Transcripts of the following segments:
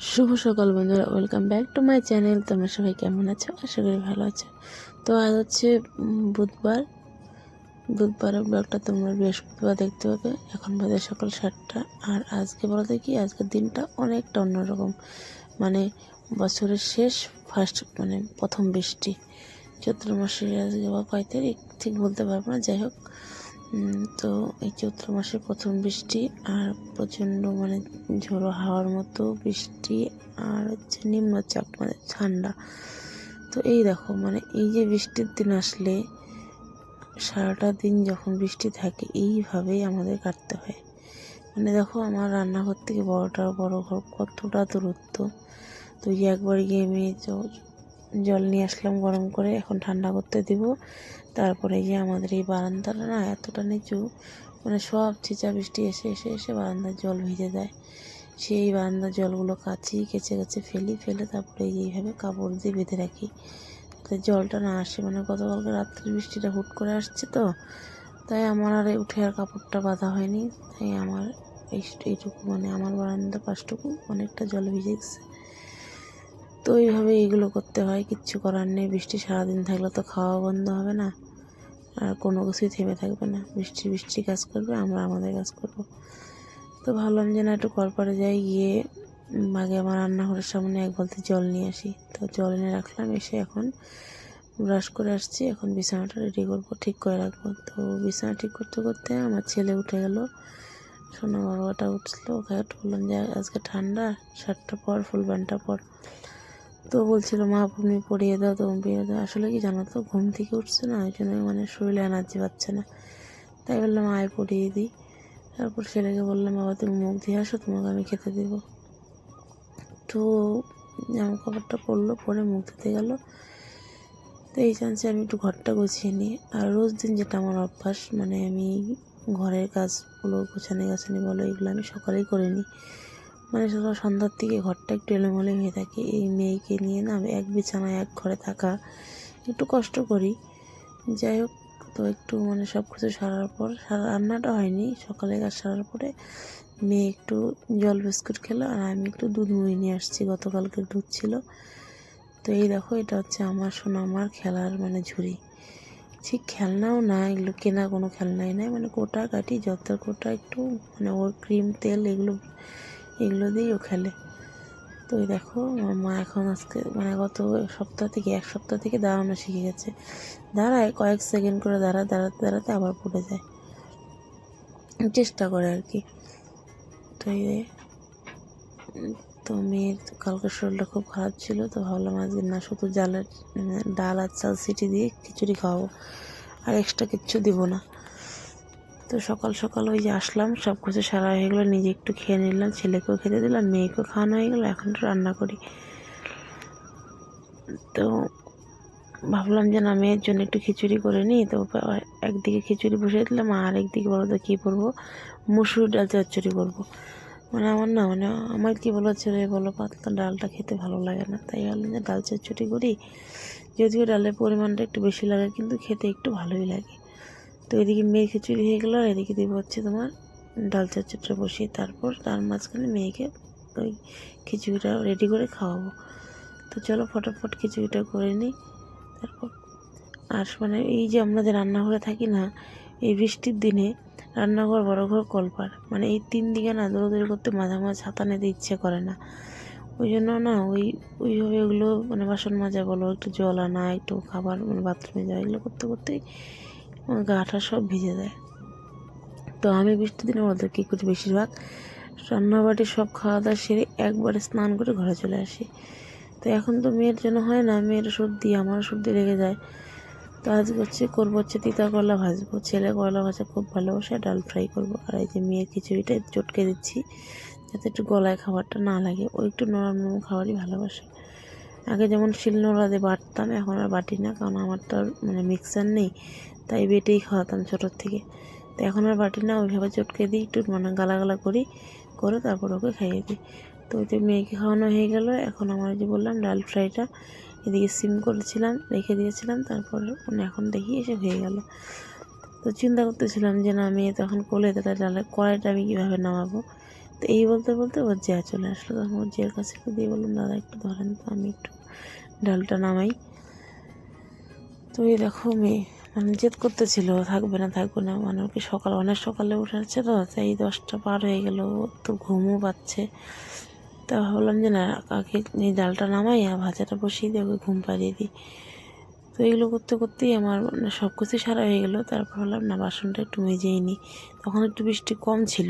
শুভ সকাল, বন্ধুরা। Welcome back to my channel তোমরা সবাই কেমন আছো? আশা করি ভালো আছো। তো আজ হচ্ছে বুধবার। বুধবারের ব্লগটা তোমরা বৃহস্পতিবার দেখতে পাবে। এখন বাজে সকাল সাতটা। আর আজকে বলতে কি, আজকের দিনটা অনেকটা অন্যরকম। মানে বছরের শেষ ফার্স্ট মানে প্রথম বৃষ্টি। চৈত্র মাসের আজকে বা কয় তারিখ? ঠিক বলতে পারব না। যাই হোক তো এই চৈত্র মাসের প্রথম বৃষ্টি আর প্রচণ্ড মানে ঝোড়ো হাওয়ার মতো বৃষ্টি আর হচ্ছে নিম্নচাপ মানে ঠান্ডা। তো এই দেখো মানে এই যে বৃষ্টির দিন আসলে সারাটা দিন যখন বৃষ্টি থাকে, এইভাবেই আমাদের কাটতে হয়। মানে দেখো, আমার রান্নাঘর থেকে বড়টা বড় ঘর কতটা দূরত্ব। তো একবার গিয়ে জ- জল নিয়ে আসলাম গরম করে, এখন ঠান্ডা করতে দিব। তারপরে যে আমাদের এই বারান্দাটা না এতটা নিচু মানে সব ছিচা বৃষ্টি এসে এসে এসে বারান্দার জল ভিজে যায়। সেই বারান্দার জলগুলো কাচি, কেচে কেচে ফেলি, ফেলে তারপরে এইভাবে কাপড় দিয়ে বেঁধে রাখি। যাতে জলটা না আসে মানে গতকালকে রাত্রে বৃষ্টিটা হুট করে আসছে তো, তাই আমার আর উঠে আর কাপড়টা বাঁধা হয়নি। তাই আমার এইটুকু মানে আমার বারান্দার পাশটুকু অনেকটা জল ভিজে গেছে। তো এইভাবে এইগুলো করতে হয়, কিচ্ছু করার নেই। বৃষ্টি সারাদিন থাকলে তো খাওয়া বন্ধ হবে না। আর কোনো কিছুই থেমে থাকবে না। বৃষ্টি বৃষ্টি কাজ করবে, আমরা আমাদের কাজ করব। তো ভাবলাম যে না, একটু কলপারে যাই, গিয়ে আগে আমার রান্নাঘরের সামনে এক বালতি জল নিয়ে আসি। তো জল এনে রাখলাম, এসে এখন ব্রাশ করে আসছি। এখন বিছানাটা রেডি করব, ঠিক করে রাখব। তো বিছানা ঠিক করতে করতে আমার ছেলে উঠে গেল। সোনা বাবাটা উঠল, ওকে বললাম যে, আজকে ঠান্ডা, শার্টটা পর, ফুল প্যান্টটা পর। তো বলছিল, মা তুমি পড়িয়ে দাও তুমি পরিয়ে দাও। আসলে কি জানো তো, ঘুম থেকে উঠছে না, ওই জন্য মানে শরীরে এনার্জি পাচ্ছে না। তাই বললাম, আয়, পড়িয়ে দিই। তারপর ছেলেকে বললাম, বাবা, তুমি মুখ দিয়ে আসো, তোমাকে আমি খেতে দেবো। তো জামা কাপড়টা পরলো, পরে মুখ দিতে গেল। তো এই চান্সে আমি একটু ঘরটা গুছিয়ে নিই। আর রোজ দিন যেটা আমার অভ্যাস মানে আমি ঘরের কাজগুলো গোছানি গাছানি বলো, এগুলো আমি সকালেই করে নিই। মানে সকাল সন্ধ্যার দিকে ঘরটা একটু এলোমেলো হয়ে থাকে। এই মেয়েকে নিয়ে না আমি এক বিছানায় এক ঘরে থাকা একটু কষ্ট করি। যাই হোক, তো একটু মানে সব কিছু সারার পর সারা রান্নাটা হয়নি। সকালে কাজ সারার পরে মেয়ে একটু জল বিস্কুট খেলো আর আমি একটু দুধ মুড়ি নিয়ে আসছি। গতকালকের দুধ ছিল। তো এই দেখো, এটা হচ্ছে আমার সোনা আমার খেলার মানে ঝুড়ি। ঠিক খেলনাও না, এগুলো কেনা কোনো খেলনাই নাই। মানে কোটা কাটি, যত কোটা একটু মানে ওর ক্রিম তেল এগুলো এগুলো দিয়েই ও খেলে। তো দেখো, আমার মা এখন আজকে মানে গত সপ্তাহ থেকে, এক সপ্তাহ থেকে দাঁড়ানো শিখে গেছে। দাঁড়ায়, কয়েক সেকেন্ড করে দাঁড়া দাঁড়াতে দাঁড়াতে আবার পড়ে যায়। চেষ্টা করে আর কি। তো এই তো মেয়ের তো কালকে শরীরটা খুব খারাপ ছিল, তো ভাবলাম আজকে না শুধু জালের মানে ডাল আর চাল সিটি দিয়ে খিচুড়ি খাওয়াবো, আর এক্সট্রা কিচ্ছু দিব না। তো সকাল সকাল ওই যে আসলাম সব কিছু সারা হয়ে গেলো। নিজে একটু খেয়ে নিলাম, ছেলেকেও খেতে দিলাম, মেয়েকেও খাওয়ানো হয়ে গেলো, এখন রান্না করি। তো ভাবলাম যে না, মেয়ের জন্য একটু খিচুড়ি করে নিই, তো একদিকে খিচুড়ি বসিয়ে দিলাম, আর একদিকে বলো তো কী করব মুসুর ডাল চচ্চড়ি করব মানে আমার না মানে আমার কী বলো ছেলে বলো, পাতলা ডালটা খেতে ভালো লাগে না। তাই ভাবলাম যে ডাল চচ্চড়ি করি, যদিও ডালের পরিমাণটা একটু বেশি লাগে, কিন্তু খেতে একটু ভালোই লাগে। তো এদিকে মেয়ের খিচুড়ি হয়ে গেলো, আর এদিকে দিব হচ্ছে তোমার ডাল চচ্চড়িটা বসিয়ে, তারপর তার মাঝখানে মেয়েকে ওই খিচুড়িটা রেডি করে খাওয়াবো। তো চলো ফটাফট খিচুড়িটা করে নিই, তারপর আর মানে এই যে আমরা যে রান্নাঘরে থাকি না, এই বৃষ্টির দিনে রান্নাঘর বড় ঘর কলপার মানে এই তিন দিকে না দৌড়দৌড়ি করতে মাঝে মাঝে ছাতা নিতে ইচ্ছে করে না। ওই জন্য না ওই ওইভাবে ওগুলো মানে বাসন মাজা বলো, একটু জল আনা, একটু খাবার মানে বাথরুমে যাওয়া, এগুলো করতে করতেই গাটা সব ভিজে যায়। তো আমি বৃষ্টির দিনে ওদের কী করি বেশিরভাগ রান্নাবাড়ি সব খাওয়া দাওয়া সেরে একবারে স্নান করে ঘরে চলে আসি। তো এখন তো মেয়ের জন্য হয় না, মেয়ের সর্দি, আমারও সর্দি লেগে যায়। তো আজকে হচ্ছে করব হচ্ছে তিতা করলা ভাজবো। ছেলে করলা ভাজা খুব ভালোবাসে, ডাল ফ্রাই করব। আর এই যে মেয়ের খিচুড়িটা চটকে দিচ্ছি, যাতে একটু গলায় খাবারটা না লাগে। ও একটু নরম নরম খাবারই ভালোবাসে। আগে যেমন শিলনোড়া দিয়ে বাটতাম, এখন আর বাটি না, কারণ আমার তো আর মানে মিক্সার নেই, তাই বেটেই খাওয়াতাম ছোটোর থেকে। তো এখন আর বাটি না, ওইভাবে চটকে দিই, একটু মানে গালা গালা করি, করে তারপর ওকে খাইয়ে দিই। তো ওই যে মেয়েকে খাওয়ানো হয়ে গেল, এখন আমার যে বললাম, ডাল ফ্রাইটা এদিকে সিম করেছিলাম, রেখে দিয়েছিলাম, তারপর মানে এখন দেখি এসে হয়ে গেল। তো চিন্তা করতেছিলাম যে না তো এখন কোলে তাহলে ডালের কড়াইটা আমি কীভাবে নামাবো? তো এই বলতে বলতে ওর জিয়া চলে আসলো। তখন ওর জিয়ার কাছে দিয়ে বললাম, দাদা, একটু ধরেন তো, আমি একটু ডালটা নামাই। তো এই দেখো মেয়ে মানে জেদ করতেছিল, থাকবে না থাকবে না। মানে ওকে সকাল, অনেক সকালে উঠাচ্ছে তো তাই দশটা পার হয়ে গেল তো ঘুমও পাচ্ছে। তা ভাবলাম যে না, কাকে এই ডালটা নামাই আর ভাজাটা বসিয়ে দিয়ে ওকে ঘুম পাড়িয়ে দিই। তো এগুলো করতে করতেই আমার মানে সব কিছু সারা হয়ে গেলো। তারপর ভাবলাম, না, বাসনটা একটু মেজেই নিই। তখন একটু বৃষ্টি কম ছিল।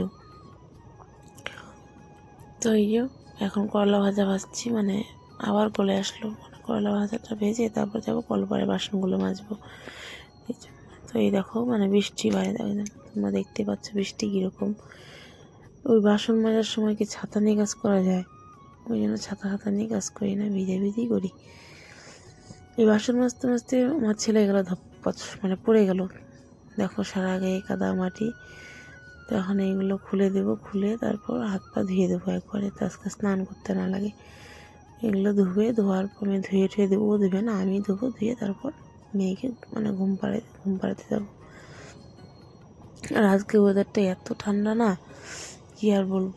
তো এই এখন করলা ভাজা ভাজছি মানে আবার গলে আসলো করলা ভাজাটা ভেজে তারপর যাব কলপারে বাসনগুলো মাজবো। তো এই দেখো মানে বৃষ্টি বাইরে তোমরা দেখতে পাচ্ছ বৃষ্টি কীরকম। ওই বাসন মাজার সময় কি ছাতা নিয়ে কাজ করা যায়? ওই জন্য ছাতা হাতা নিয়ে কাজ করি না, ভিজে ভিজেই করি। এই বাসন মাজতে মাজতে আমার ছেলে গেলো ধপ্পচ মানে পড়ে গেল। দেখো সারা গায়ে কাদা মাটি। তো এখন এইগুলো খুলে দেবো, খুলে তারপর হাত পা ধুয়ে দেবো একবারে, তো আজকে স্নান করতে না লাগে। এগুলো ধুয়ে, ধোয়ার পর ধুয়ে ঠুয়ে দেবো দেবে না আমি ধুবো ধুয়ে তারপর মেয়েকে মানে ঘুম পাড়ে ঘুম পাড়াতে যাব আর আজকে ওয়েদারটা এত ঠান্ডা না, কি আর বলব?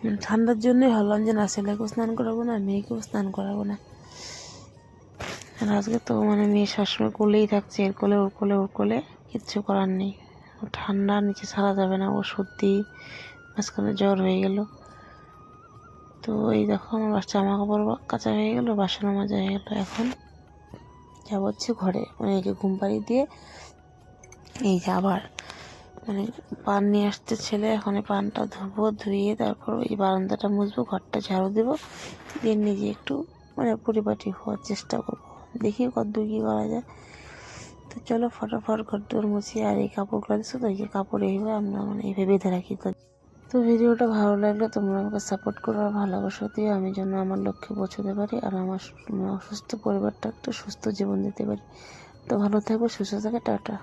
মানে ঠান্ডার জন্যই ভাবলাম যে না, ছেলেকেও স্নান করাবো না, মেয়েকেও স্নান করাবো না। আর আজকে তো মানে মেয়ে সবসময় কোলেই থাকছে, এর কোলে, ওর কোলে ওর কোলে কিচ্ছু করার নেই। ঠান্ডা, নিচে ছাড়া যাবে না, ও সর্দি, মাঝখানে জ্বর হয়ে গেল। তো এই দেখো আমার জামা কাপড় কাচা হয়ে গেলো, বাসন মাজা হয়ে গেলো এখন। যাব হচ্ছে ঘরে মানে একে ঘুম পাড়িয়ে দিয়ে এই যে আবার মানে পান নিয়ে আসতে ছেলে, এখন এই পানটা ধুবো, ধুয়ে তারপর ওই বারান্দাটা মুছবো, ঘরটা ঝাড়ু দেবো, দিয়ে নিজে একটু মানে পরিপাটি হওয়ার চেষ্টা করব। দেখি কতদূর কী করা যায়। তো চলো ফটাফট ঘর দৌড় মুছি, আর এই কাপড়গুলো দিচ্ছ তো, এই যে কাপড় এইভাবে আমরা মানে এইভাবে বেঁধে রাখি। তো তো ভিডিওটা ভালো লাগলে তোমরা আমাকে সাপোর্ট করো আর ভালোবাসা দিও। আমি যেন আমার লক্ষ্যে পৌঁছতে পারি আর আমার অসুস্থ পরিবারটা একটা সুস্থ জীবন দিতে পারি। তো ভালো থাকবে, সুস্থ থাকে টাটা।